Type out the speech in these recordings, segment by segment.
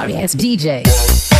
sorry DJ.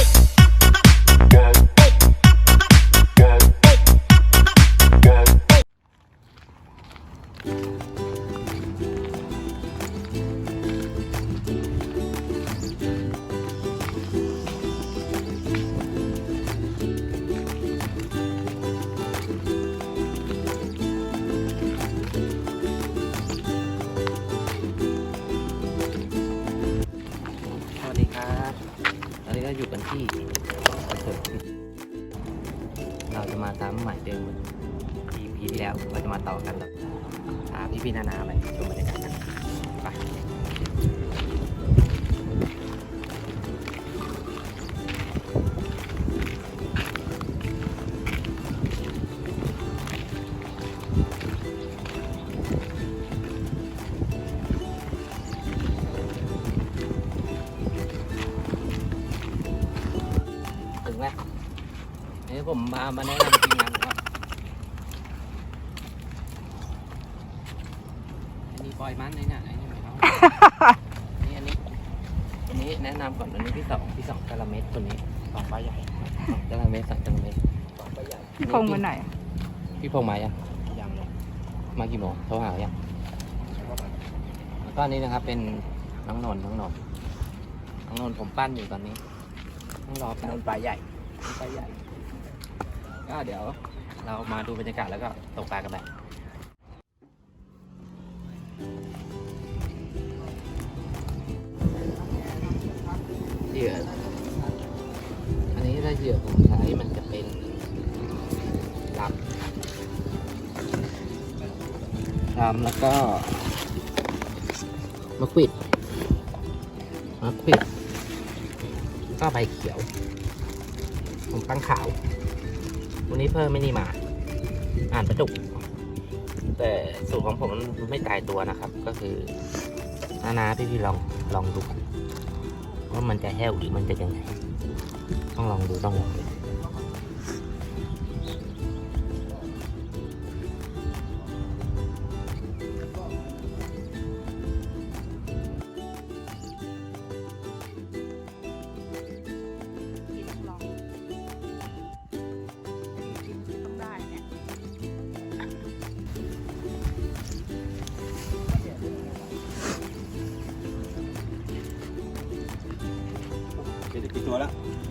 ผมมามาแนะนำทีมงานก่อนอันนี้ปล่อยมันเลยเนี่ยอันนี้ไม่เอานี่อันนี้อันนี้แนะนำก่อนอันนี้ที่สองที่สองกะละเม็ดตัวนี้สองใบใหญ่สองกะละเม็ดสองกะละเม็ดสองใบใหญ่พี่พงษ์วันไหนพี่พงษ์มายังยังเลยมากี่โมงโทรหายังแล้วก็อันนี้นะครับ เป็นน้องนนท์น้องนนท์น้องนนท์ผมปั้นอยู่ตอนนี้ต้องรอแป๊บนนปลาใหญ่ ปลาใหญ่ ก็เดี๋ยวเรามาดูบรรยากาศแล้วก็ตกปลากันไปเหยื่ออันนี้ถ้าเหยื่อผมใช้มันจะเป็นลำลำแล้วก็มะขวิดมะขวิดก็ใบเขียว ผมตั้งขาว วันนี้เพิ่มไม่นี่มา อ่านประจุก แต่สูตรของผมมันไม่ตายตัวนะครับ ก็คือนานาพี่พี่ๆลองลองดูว่ามันจะแห้วหรือมันจะยังไง ต้องลองดูต้องลองดู เดี๋ยว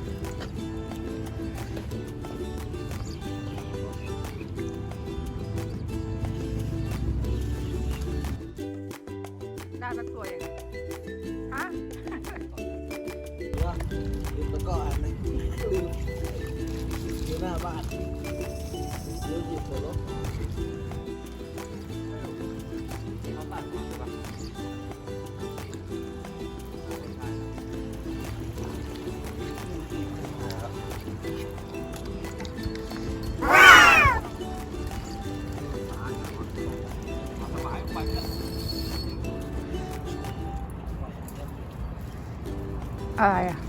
อะไรอะ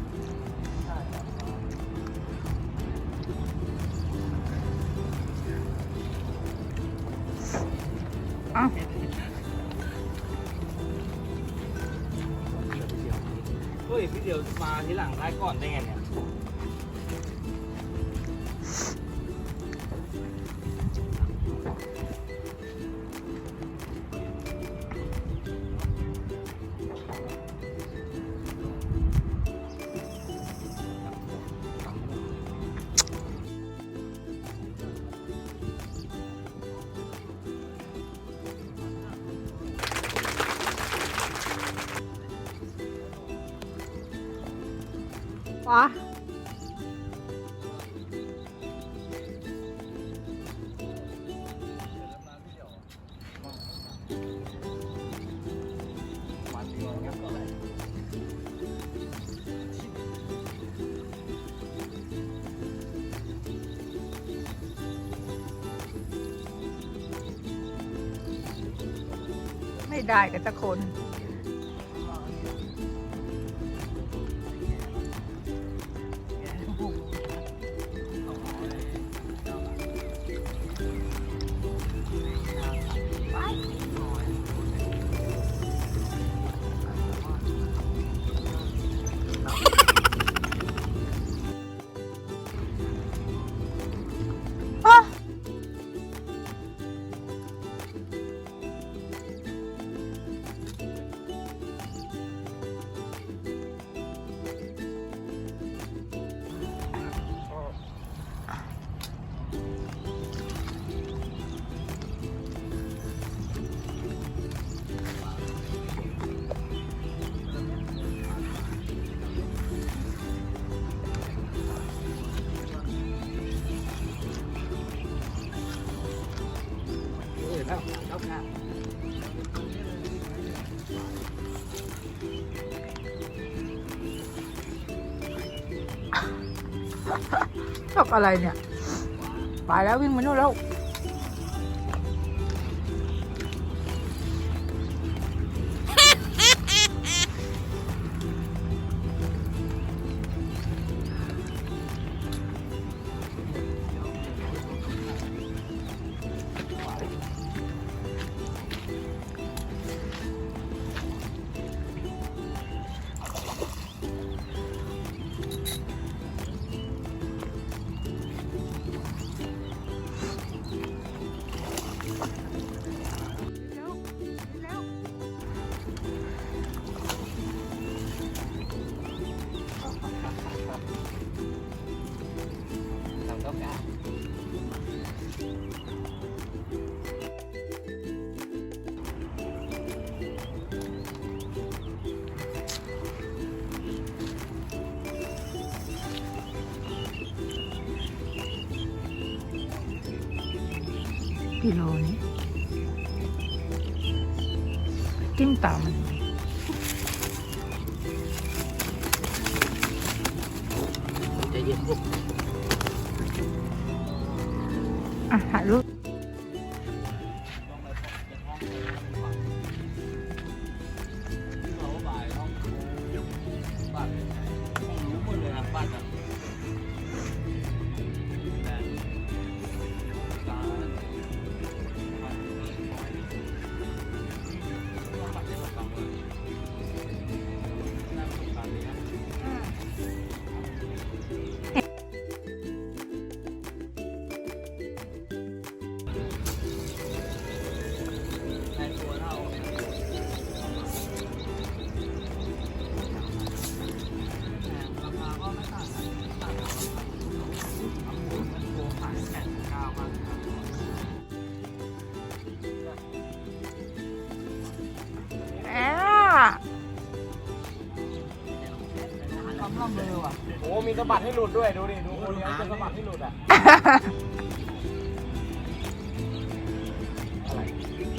อ้าวเฮ้ยพี่เดียวมาทีหลังได้ก่อนได้ไงเนี่ย ไม่ได้กันสักคน อะไรเนี่ย ไปแล้ววิ่งมานู่นแล้ว กิโลนี้ ลุดด้วยดูดิดูคนเลี้ยงจะสะบัดให้หลุดอะ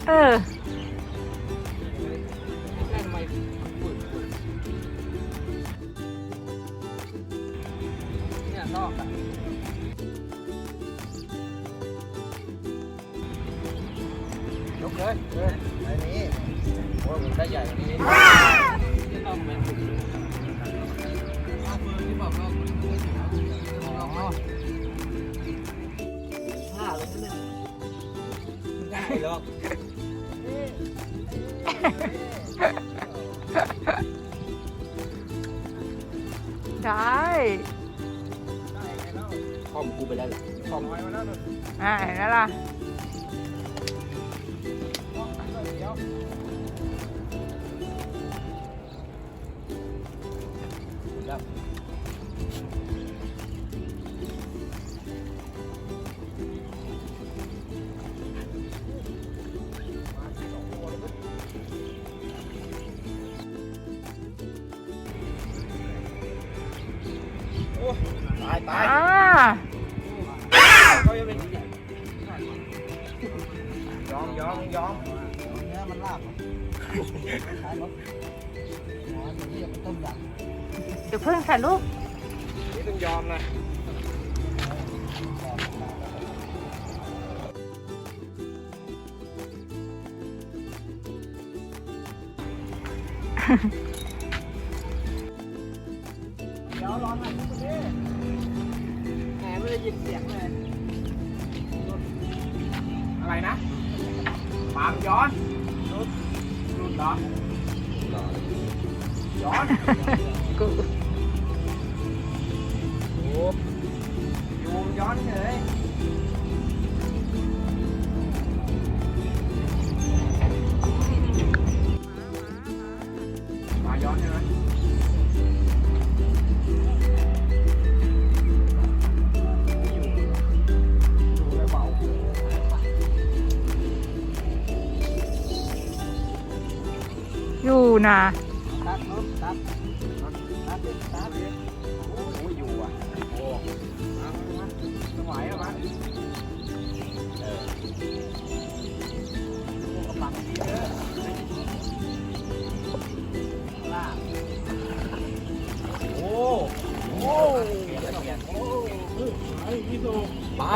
เออแม่ทำไมฝืดเนี่ยนอกอะยกเลยเอออันนี้โอ้ยมันได้ใหญ่กว่านี้นิดที่ต้องเป็นฝึกดูเอาปืนที่บอกว่าคุณดูสิครับอ๋อผ้าเลยนั่นน่ะ ไม่ได้หรอกได้ได้ไงเล่าคอมกูไปแล้วเหรอคอม น้อยมาแล้วหนึ่งอ่าเห็นแล้วล่ะ ตายตายอ่าเขาจะเป็นยอมยอมยอมเนื้อมันลาบขายรถอ๋อตัวนี้มันต้มยำเดี๋ยวเพิ่งถ่ายรูปนี่ต้องยอมนะาย้อนใช่ไหมอยู่นะ ปลา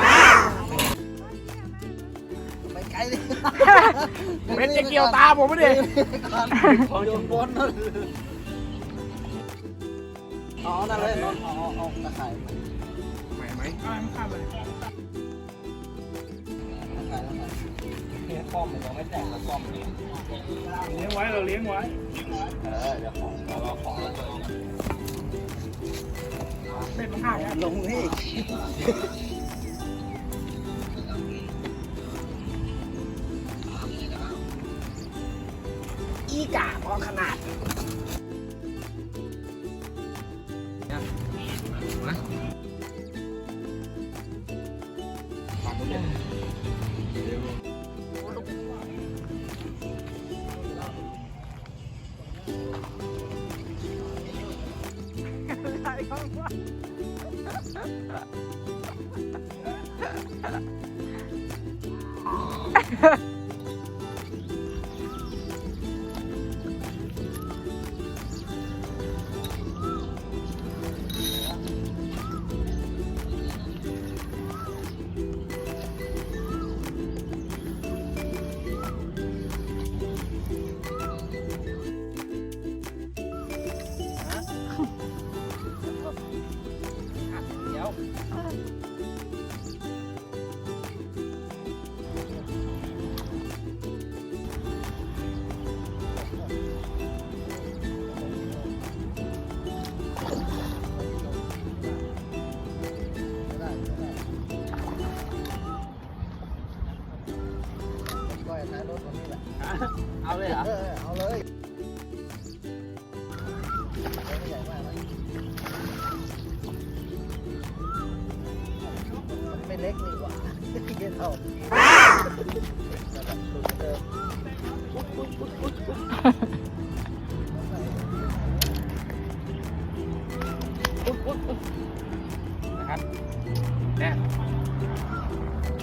ไปไกลเลยเป็นจะเกี่ยวตาผมไม่ได้ของโยนบนนั่นอ๋อนั่นเลยเอาเอาเอาตะไคร้ใหม่ไหมอะไรมันขาดเลยตะไคร้แล้วกันเนี่ยป้อมมันยังไม่แตกแล้วป้อมเนี่ยเลี้ยงไว้เราเลี้ยงไว้ เออเดี๋ยวของเราเอาของเราเป็ นมันขาลงนี่อีกาพอขนาดปลา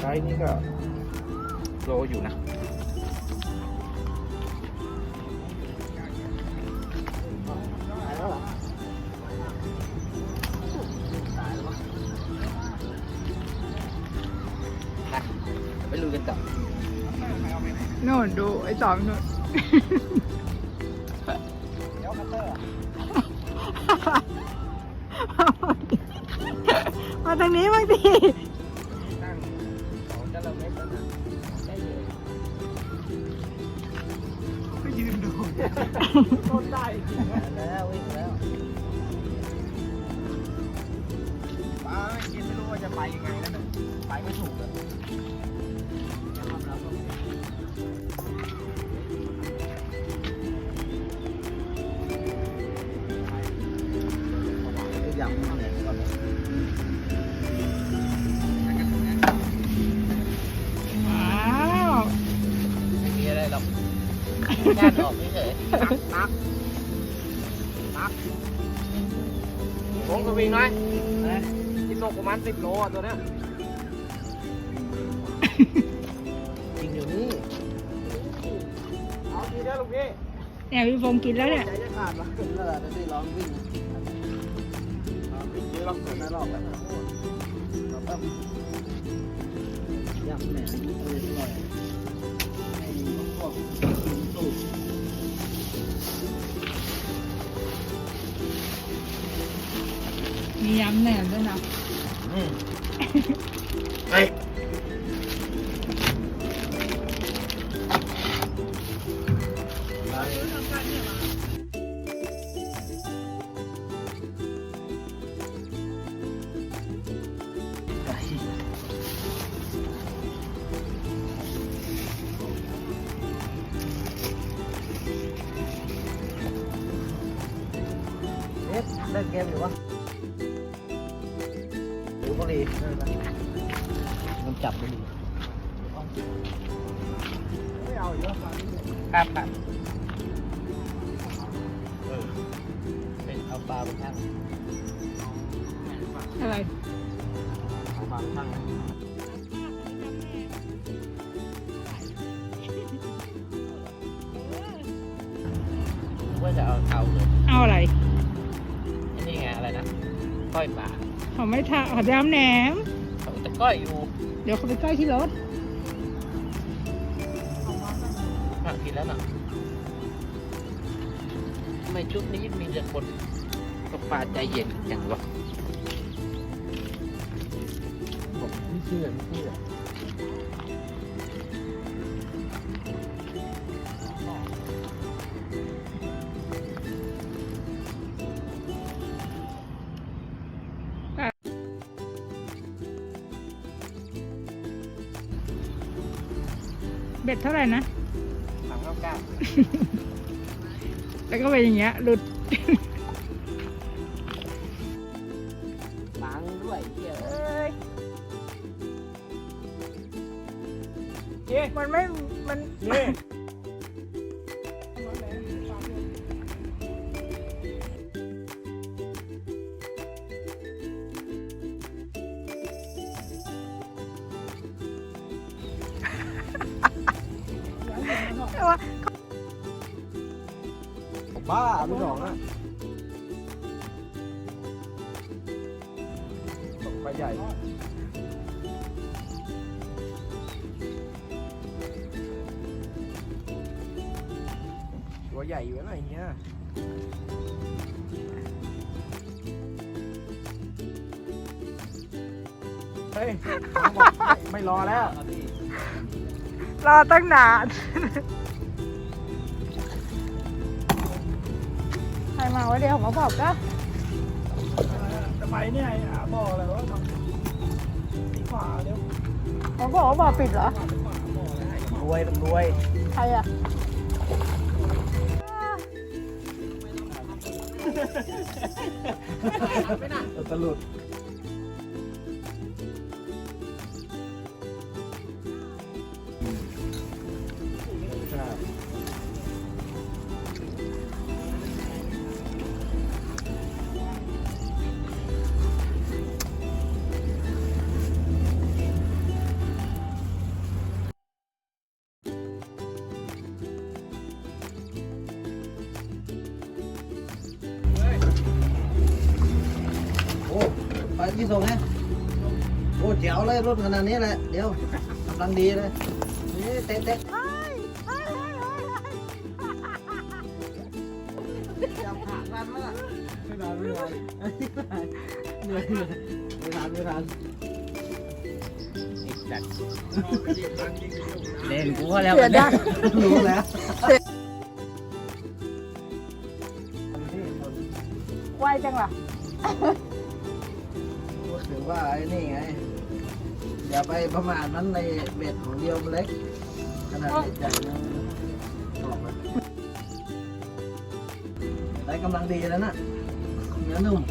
ใช้นี่ก็โลอยู่นะตายแล้วเหรอไปลุยกันต่อโน่นดูไอ้ตอมโน่น แค่ออกเฉยๆนักนักนักผมสวิงหน่อยกินโลประมาณสิบโลอะตัวเนี้ยจริงอยู่นี่เอาทีเดียวลูกพี่เนี่ยพี่ฟงกินแล้วเนี่ยใจจะขาดวะขึ้นแล้วล่ะที่ร้องวิ่งยืนลองขึ้นแล้วรอบแล้วนะเราต้องยำเนี่ยอร่อยให้พ มียำแหนมด้ว เขาไม่ทาเขาจะยำแหนมเขาแต่ก้อยอยู่เดี๋ยวเขาไปใกล้ที่รถอะกินแล้วน่ะทำไมชุดนี้มีแต่คนตกปลาใจเย็นจังวะผมไม่เชื่อไม่เชื่อ ท่าไหร่นะ สามเก้าเก้า แล้วก็เป็นอย่างเงี้ยหลุดาลูกสองอะตกไปใหญ่ตัวใหญ่อยู่นะไอ้เนี้ยเฮ้ย ไม่รอแล้ว รอตั้งนาน ใครมาวะเดี๋ยวผมมาบอกก็จะไปเนี่ยหาบ่ออะไรวะตีขวาเดี๋ยวผมบอกว่าบอกปิดเหรอ รวยต้องรวยใครอะตลุด นาดนี้แหละ เดี๋ยวกำลังดีเลยนี่เตะเตะจับขาดมันมั้ยไม่ทันไม่ทันเหนื่อยเหนื่อยไม่ทันไม่ทันไอ้สัตว์เล่นกูก็แล้วเสียดายรู้แล้วไวจังล่ะถือว่าไอ้นี่ไง อย่าไปประมาทนั้นในเบ็ดของเดียวมันเล็ก ขนาดใหญ่ๆนะออกมาได้กำลังดีแล้วนะเนื้อนุ่ม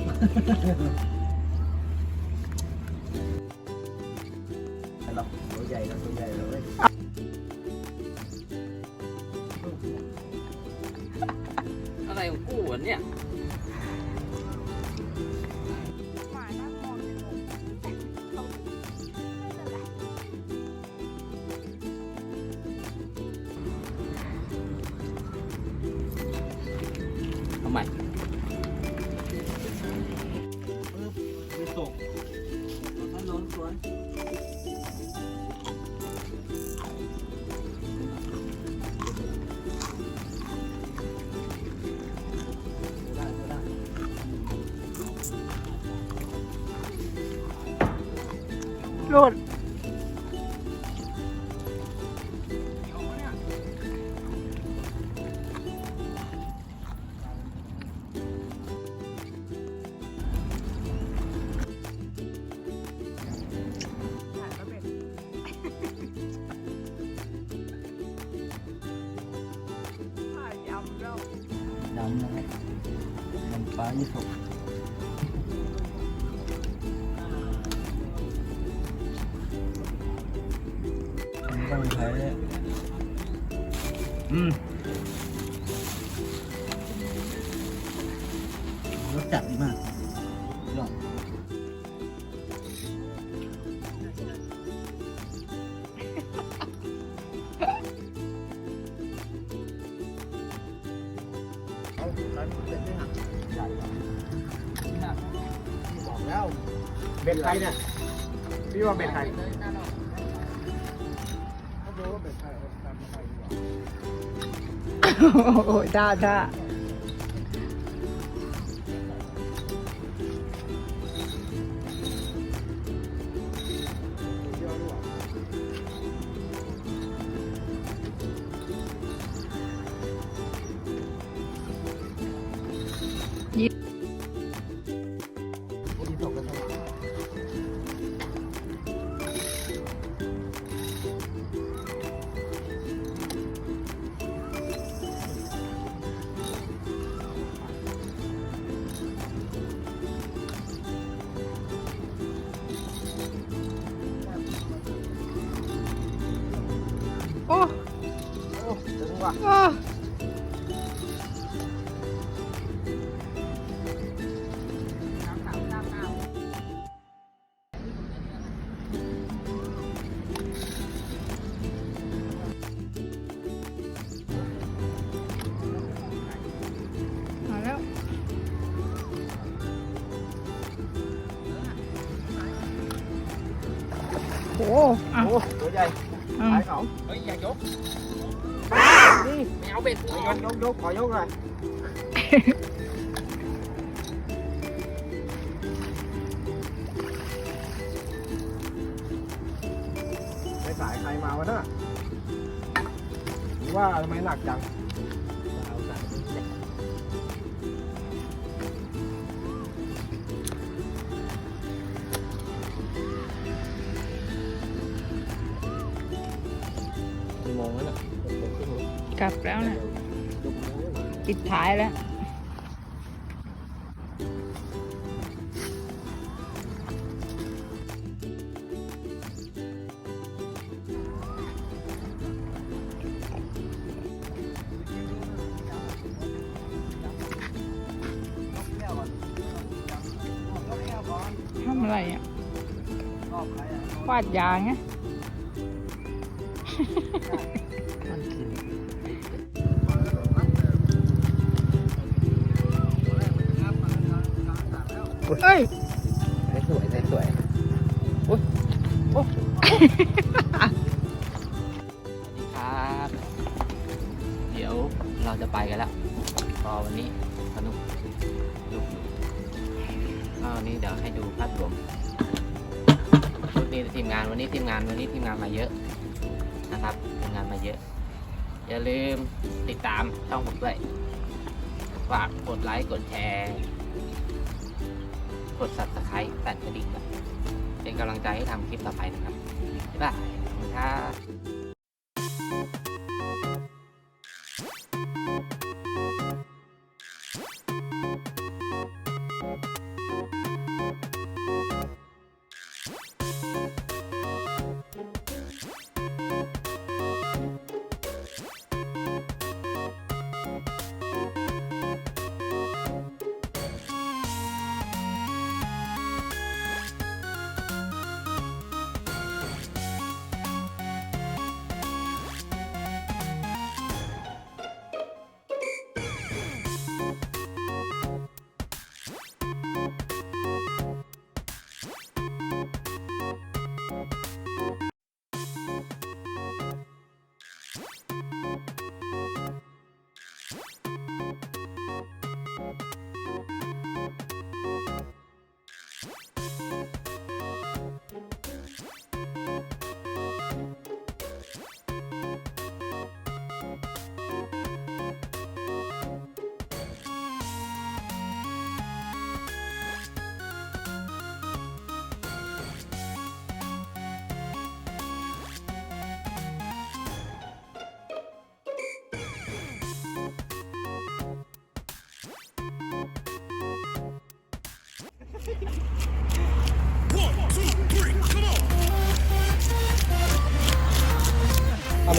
ตกถนนสวนโหลด จัดดีมากยอดเอาร้านเป็นไม่หักใหญ่กว่าหนักบอกแล้วเบ็ดใครเนี่ยพี่ว่าเป็นใครโอ้ยได้ได้ที่ อ้ กยกขอยกหน่อยไปสายใครมาวะน่ะหรือว่าทำไมหนักจังเอาใส่เบ็ดกี่โมงแล้วน่ะ กลับแล้วนะ ปิดท้ายแล้วทำอะไรอะฟาดยางไง เอ้ยได้สวยได้สวยโอ้ยโอ้สวัสดีครับเดี๋ยวเราจะไปกันแล้วก็วันนี้สนุกสนุกก็วันนี้เดี๋ยวให้ดูภาพรวมชุดนี้ทีมงานวันนี้ทีมงานวันนี้ทีมงานมาเยอะนะครับทีมงานมาเยอะ อย่าลืมติดตามช่องผมด้วยฝากกดไลค์กดแชร์ กด subscribe สั่นกระดิ่งเป็นกำลังใจให้ทำคลิปต่อไปนะครับบ๊ายบายขอบคุณครับ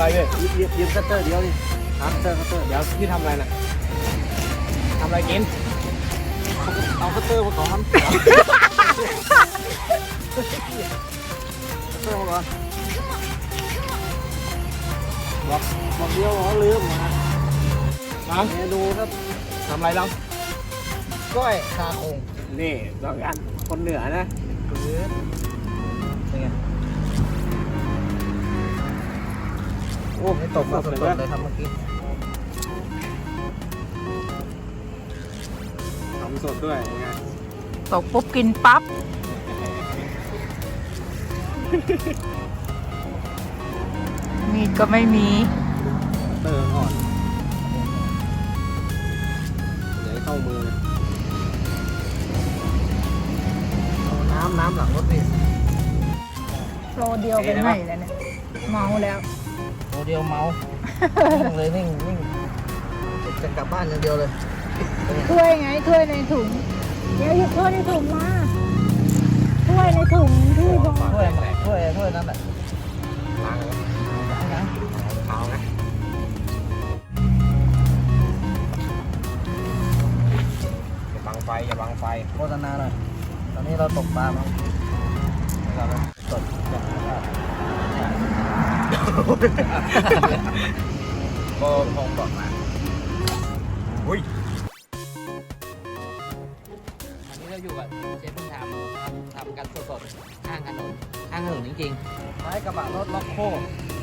ทำไรเนี่ยยืมยืมคัตเตอร์เดียวดิคัตเตอร์คัตเตอร์เดี๋ยวพี่ทำอะไรน่ะทำอะไรกินเอาคัตเตอร์มาก่อนคัตเตอร์มาก่อนบอกบอกเดียวบอกลืมนะน้เมนูครับำทำอะไรเราก้อยคาคงนี่เรากันคนเหนือนะ อ้ไม่ตกมาสดๆเลยครับเมื่อกี้ทำสดด้วยยังไงตกปุ๊บกินปั๊บมีดก็ไม่มี เตอร์อ่อนเดี๋ยวให้เข้ามือเอาน้ำน้ำหลังรถพี่โลเดียวเป็นไหนแล้วเนี่ย เมาแล้วโม เดียวเมา นิ่งเลยนิ่งนิ่งจะกลับบ้านอย่างเดียวเลย ถ้วยไงถ้วยในถุง เดี๋ยวหยิบถ้วยในถุงมาถ้วยในถุงที่พอถ้วยถ้วยถ้วยนั่นแหละล้างแล้วนะเท้านะอย่าบังไฟอย่าบังไฟโฆษณาหน่อยตอนนี้เราตกปลามั้งเราสดแบบ โบพงบอกมาอุ้ยวันนี้เราอยู่กับเชฟเพิ่งทำนะครับทำกันสดๆข้างถนนข้างถนนจริงท้ายกระบะรถล็อกโค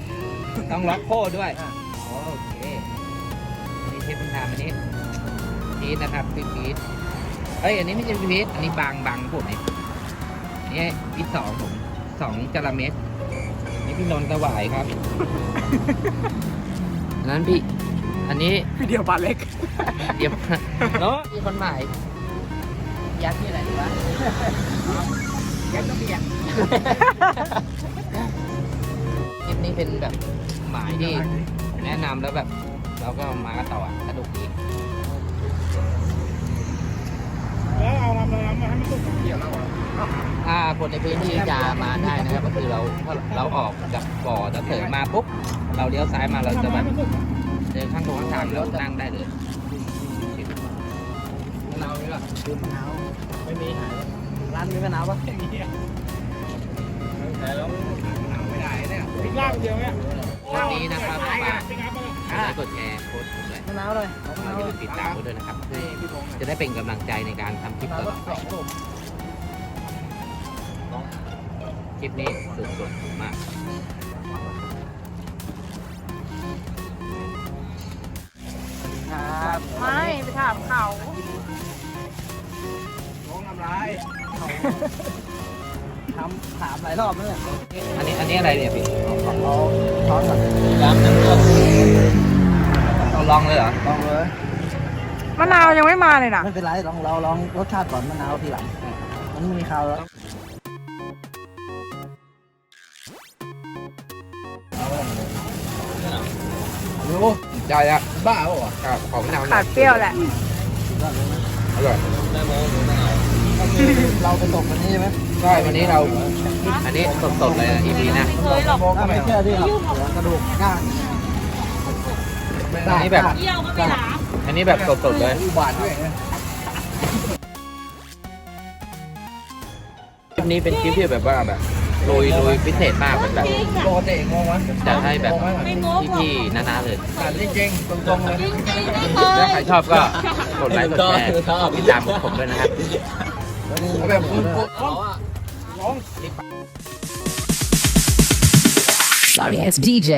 ๆ ต้องล็อกโค้ด้วยอะอ๋อโอเคอันนี้เชฟเพิ่งทำอันนี้พีทนะครับพี่พีทเอ้ยอันนี้ไม่ใช่พี่พีทอันนี้บางบางผมนี่นี่พีทสองผมสองจระเม็ดนี่ พี่นนท์กระหวายครับ อันนั้นพี่ อันนี้วิดีโอปลาเล็ก เดี๋ยวเนาะมีคนหมาย ยัดที่ไหนดีวะ ยังต้องเปียกคลิปนี้เป็นแบบหมายที่แนะนำแล้วแบบ เราก็มากันต่ออะ สนุกดีแล้วเอาลำเลยลำมาให้มันสุกเกี่ยวแล้วอะถ้าคนในพื้นที่จะมาได้นะครับ ก็คือเราถ้าเราออกจากบ่อตะเถิงมาปุ๊บเราเลี้ยวซ้ายมาเราจะแบบเดินข้างตรงข้างทางแล้วนั่งได้เลยมะนาวนี่ล่ะดื่มมะนาวไม่มีหายเลยร้านมีมะนาวปะแต่แล้วไม่ได้เนี่ยพริกลาบเดียวเนี่ยวันนี้นะครับฝากกดไลค์กดแชร์โพสต์ผ มเลยมะนาวเลยขอมะเรานาวอย่าเลลืยมติดตามผมด้วยนะครับเพื่อจะได้เป็นกำลังใจในการทำคลิปมะนาวต่รอถๆสไปองผมคลิปนี้สุดๆมาก ครับไม่ไปถามเขาน้องทำไรทำถามหลายรอบแล้วเนี่ยอันนี้อันนี้อะไรเนี่ยพี่ของเราช้อนก่อนน้ำน้ำต้มเรา ลองเลยเหรอ ลองเลยมะนาวยังไม่มาเลยนะไม่เป็นไรลองเราลองรสชาติก่อนมะนาวทีหลังมันมีคาวแล้วรู้ใจอะบ้าเปล่าวะครับของมะนาวหน่ขาอยดเปรี้ยวแหละ อร่อยเราไปตกวันนี้ใช่ไหมใช่วันนี้เรา อันนี้สดๆเลยนะ EP นะถ้าไม่เชื่อที่ครับกระดูกก้าง อันนี้แบบอันนี้แบบสดๆเลยอุบาทด้วยคลิปนี้เป็นคลิปที่แบบว่าแบบลุยลุยพิเศษมากเป็นแบบโปรเตงงวะจะให้แบบพี่ๆนานาเลยถามจริงๆตรงๆเลยถ้าใครชอบก็กดไลค์กดแชร์ติดตามผมด้วยนะครับแบบคุณปุ๊ Sorry, it's DJ.